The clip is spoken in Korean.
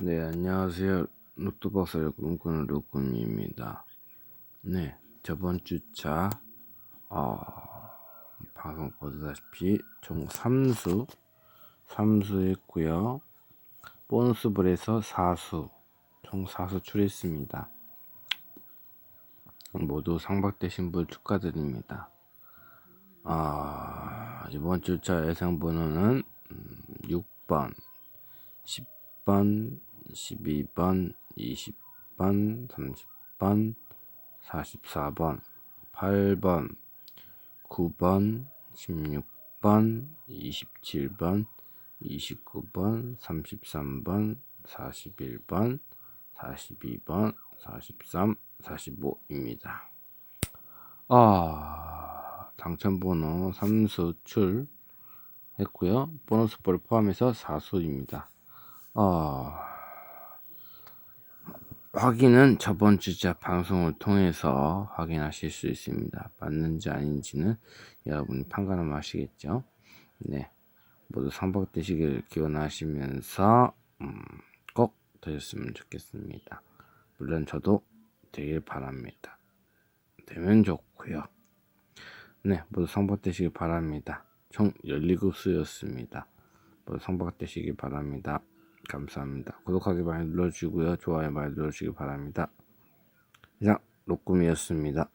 네, 안녕하세요. 로또박사를 꿈꾸는 로꾸미입니다. 네, 저번 주차, 어, 방송 보다시피 총 3수, 3수 했고요. 보너스볼에서 4수, 총 4수 출했습니다. 모두 상박되신 분 축하드립니다. 아, 이번 주차 예상 번호는 음, 6번, 10번, 12번, 20번, 30번, 44번, 8번, 9번, 16번, 27번, 29번, 33번, 41번, 42번, 43, 45입니다. 아, 당첨번호 3수 출 했고요. 보너스 볼 포함해서 4수입니다. 아, 확인은 저번 주자 방송을 통해서 확인하실 수 있습니다. 맞는지 아닌지는 여러분이 판단하면 아시겠죠? 네. 모두 상박되시길 기원하시면서, 음, 꼭 되셨으면 좋겠습니다. 물론 저도 되길 바랍니다. 되면 좋고요. 네, 모두 상박되시길 바랍니다. 총 17수였습니다. 모두 상박되시길 바랍니다. 감사합니다. 구독하기 많이 눌러주시고요. 좋아요 많이 눌러주시기 바랍니다. 이상 로꾸미였습니다.